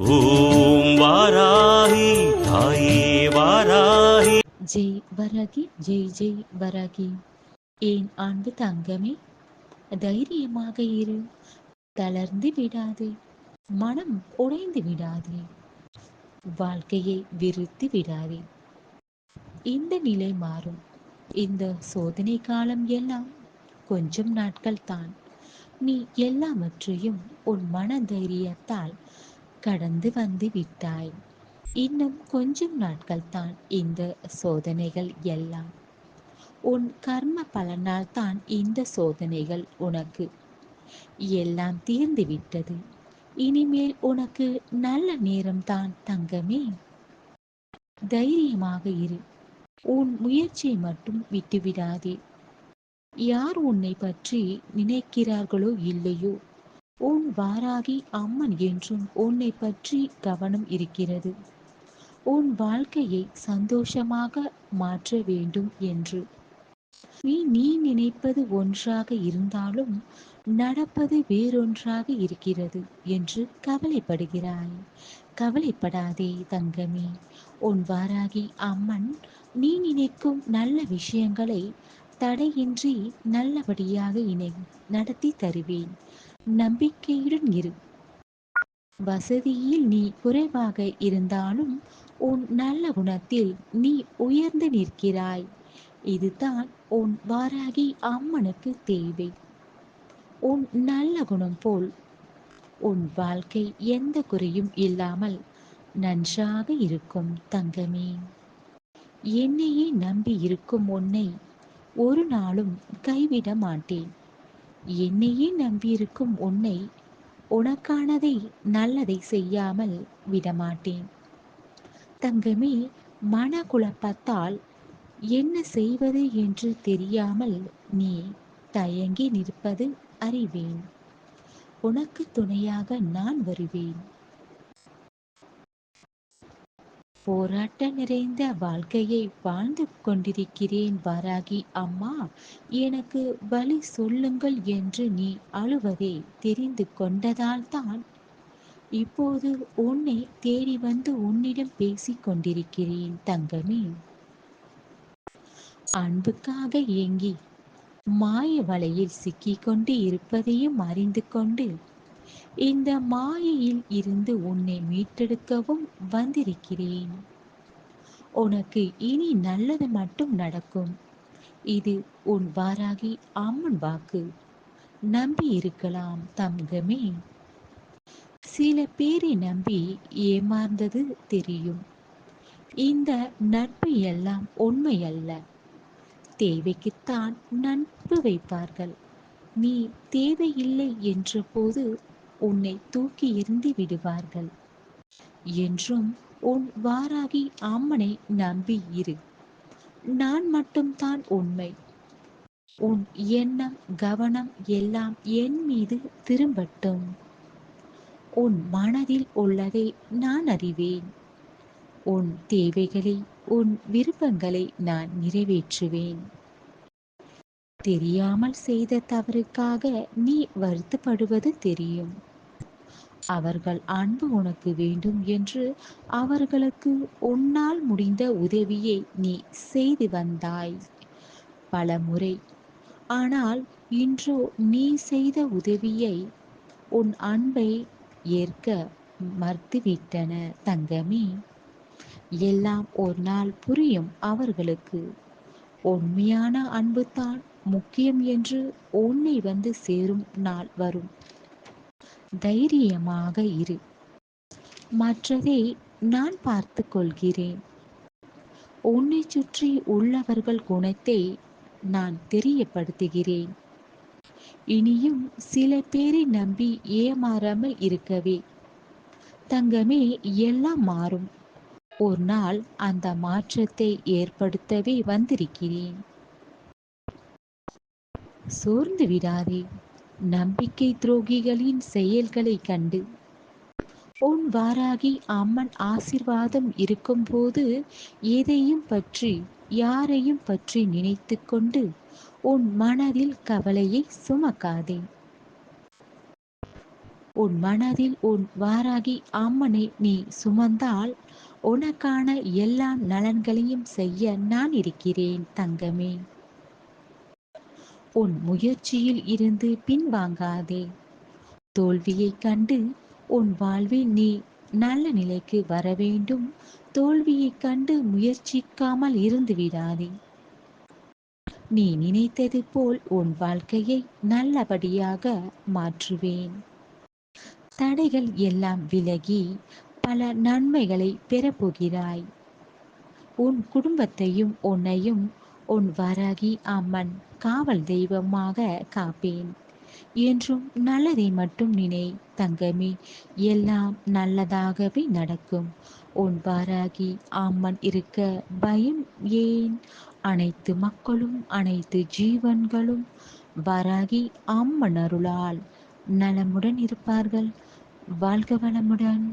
ஓம் வாராகி தாயே வாராகி. ஜெய் வராகி ஜெய் ஜெய் வராகி. ஏன் ஆண்டு தங்கமே தைரியமாக இரு. தளர்ந்து விடாதே மனம் உடைந்து விடாதே. வாழ்க்கையை விருத்தி விடாதே. இந்த நிலை மாறும். இந்த சோதனை காலம் எல்லாம் கொஞ்சம் நாட்கள் தான். நீ எல்லாவற்றையும் உன் மன தைரியத்தால் கடந்து வந்து விட்டாய். இன்னும் கொஞ்சம் நாட்கள் தான் இந்த சோதனைகள் எல்லாம். உன் கர்ம பலனால் தான் இந்த சோதனைகள் உனக்கு. எல்லாம் தீர்ந்து விட்டது. இனிமேல் உனக்கு நல்ல நேரம் தான் தங்கமே. தைரியமாக இரு. உன் முயற்சியை மட்டும் விட்டுவிடாதே. யார் உன்னை பற்றி நினைக்கிறார்களோ இல்லையோ? உன் வாராகி அம்மன் என்றும் உன்னை பற்றி கவனம் இருக்கிறது. உன் வாழ்க்கையை சந்தோஷமாக மாற்ற வேண்டும் என்று. நீ நீ நினைப்பது ஒன்றாக இருந்தாலும் நடப்பது வேறொன்றாக இருக்கிறது என்று கவலைப்படுகிறாய். கவலைப்படாதே தங்கமே. உன் வாராகி அம்மன் நீ நினைக்கும் நல்ல விஷயங்களை தடையின்றி நல்லபடியாக இணை நடத்தி தருவேன். நம்பிக்கையுடன் இரு. வசதியில் நீ குறைவாக இருந்தாலும் உன் நல்ல குணத்தில் நீ உயர்ந்து நிற்கிறாய். இதுதான் உன் வாராகி அம்மனுக்கு தேவை. உன் நல்ல குணம் போல் உன் வாழ்க்கை எந்த குறையும் இல்லாமல் நன்றாக இருக்கும் தங்கமே. என்னையே நம்பி இருக்கும் உன்னை ஒரு நாளும் கைவிட மாட்டேன். என்னையே நம்பியிருக்கும் உன்னை உனக்கானதை நல்லதை செய்யாமல் விடமாட்டேன். தங்கமே மனக்குழப்பத்தால் என்ன செய்வது என்று தெரியாமல் நீ தயங்கி நிற்பது அறிவேன். உனக்கு துணையாக நான் வருவேன். போராட்ட நிறைந்த வாழ்க்கையை வாழ்ந்து கொண்டிருக்கிறேன் வாராகி அம்மா. எனக்கு வழி சொல்லுங்கள் என்று நீ அழுவதை தெரிந்து கொண்டதால் தான். இப்போது உன்னை தேடி வந்து உன்னிடம் பேசிக் கொண்டிருக்கிறேன் தங்கமே. அன்புக்காக ஏங்கி மாய வலையில் சிக்கிக்கொண்டு இருப்பதையும் அறிந்து கொண்டு இந்த மாயையில் இருந்து உன்னை மீட்டெடுக்கவும் வந்திருக்கிறேன். உனக்கு இனி நல்லது மட்டும் நடக்கும். இது உன் வாராகி அம்மன் வாக்கு. நம்பி இருக்கலாம் தங்கமே. சில பேரை நம்பி ஏமாந்தது தெரியும். இந்த நட்பு எல்லாம் உண்மை அல்ல. தேவைக்குத்தான் நட்பு வைப்பார்கள். நீ தேவையில்லை என்ற போது உன்னை தூக்கி எறிந்து விடுவார்கள். என்றும் உன் வாராகி அம்மனை நம்பி இரு. நான் மட்டும்தான் உண்மை. உன் எண்ணம் கவனம் எல்லாம் என் மீது திரும்பட்டும். உன் மனதில் உள்ளதை நான் அறிவேன். உன் தேவைகளை உன் விருப்பங்களை நான் நிறைவேற்றுவேன். தெரியாமல் செய்த தவறுக்காக நீ வருத்தப்படுவது தெரியும். அவர்கள் அன்பு உனக்கு வேண்டும் என்று அவர்களுக்கு உன்னால் முடிந்த உதவியை நீ செய்து வந்தாய். பல முறை ஆனால் இன்றோ நீ செய்த உதவியை உன் அன்பை ஏற்க மறுத்துவிட்டன தங்கமே. எல்லாம் ஒரு நாள் புரியும் அவர்களுக்கு. உண்மையான அன்புதான் முக்கியம் என்று உன்னை வந்து சேரும் நாள் வரும். தைரியமாக இரு. மற்றதை நான் பார்த்து கொள்கிறேன். உன்னை சுற்றி உள்ளவர்கள் குணத்தை நான் தெரியப்படுத்துகிறேன். இனியும் சில பேரை நம்பி ஏமாறாமல் இருக்கவே. தங்கமே எல்லாம் மாறும். ஒரு நாள் அந்த மாற்றத்தை ஏற்படுத்தவே வந்திருக்கிறேன். சோர்ந்து விடாதே. நம்பிக்கை துரோகிகளின் செயல்களை கண்டு. உன் வாராகி அம்மன் ஆசிர்வாதம் இருக்கும்போது எதையும் பற்றி யாரையும் பற்றி நினைத்து கொண்டு உன் மனதில் கவலையை சுமக்காதே. உன் மனதில் உன் வாராகி அம்மனை நீ சுமந்தால் உனக்கான எல்லா நலன்களையும் செய்ய நான் இருக்கிறேன் தங்கமே. உன் முயற்சியில் இருந்து பின்வாங்காதே. தோல்வியைக் கண்டு உன் வாழ்வில் நீ நல்ல நிலைக்கு வர வேண்டும். தோல்வியைக் கண்டு முயற்சிக்காமல் இருந்து விடாதே. நீ நினைத்தது போல் உன் வாழ்க்கையை நல்லபடியாக மாற்றுவேன். தடைகள் எல்லாம் விலகி பல நன்மைகளை பெறப்போகிறாய். உன் குடும்பத்தையும் உன்னையும் உன் வராகி அம்மன். காவல் தெய்வமாக காப்பேன். என்றும் நல்லதை மட்டும் நினை தங்கமே எல்லாம் நல்லதாகவே நடக்கும். உன் வாராகி அம்மன் இருக்க பயம் ஏன்? அனைத்து மக்களும் அனைத்து ஜீவன்களும் வராகி அம்மன் அருளால் நலமுடன் இருப்பார்கள். வாழ்க வளமுடன்.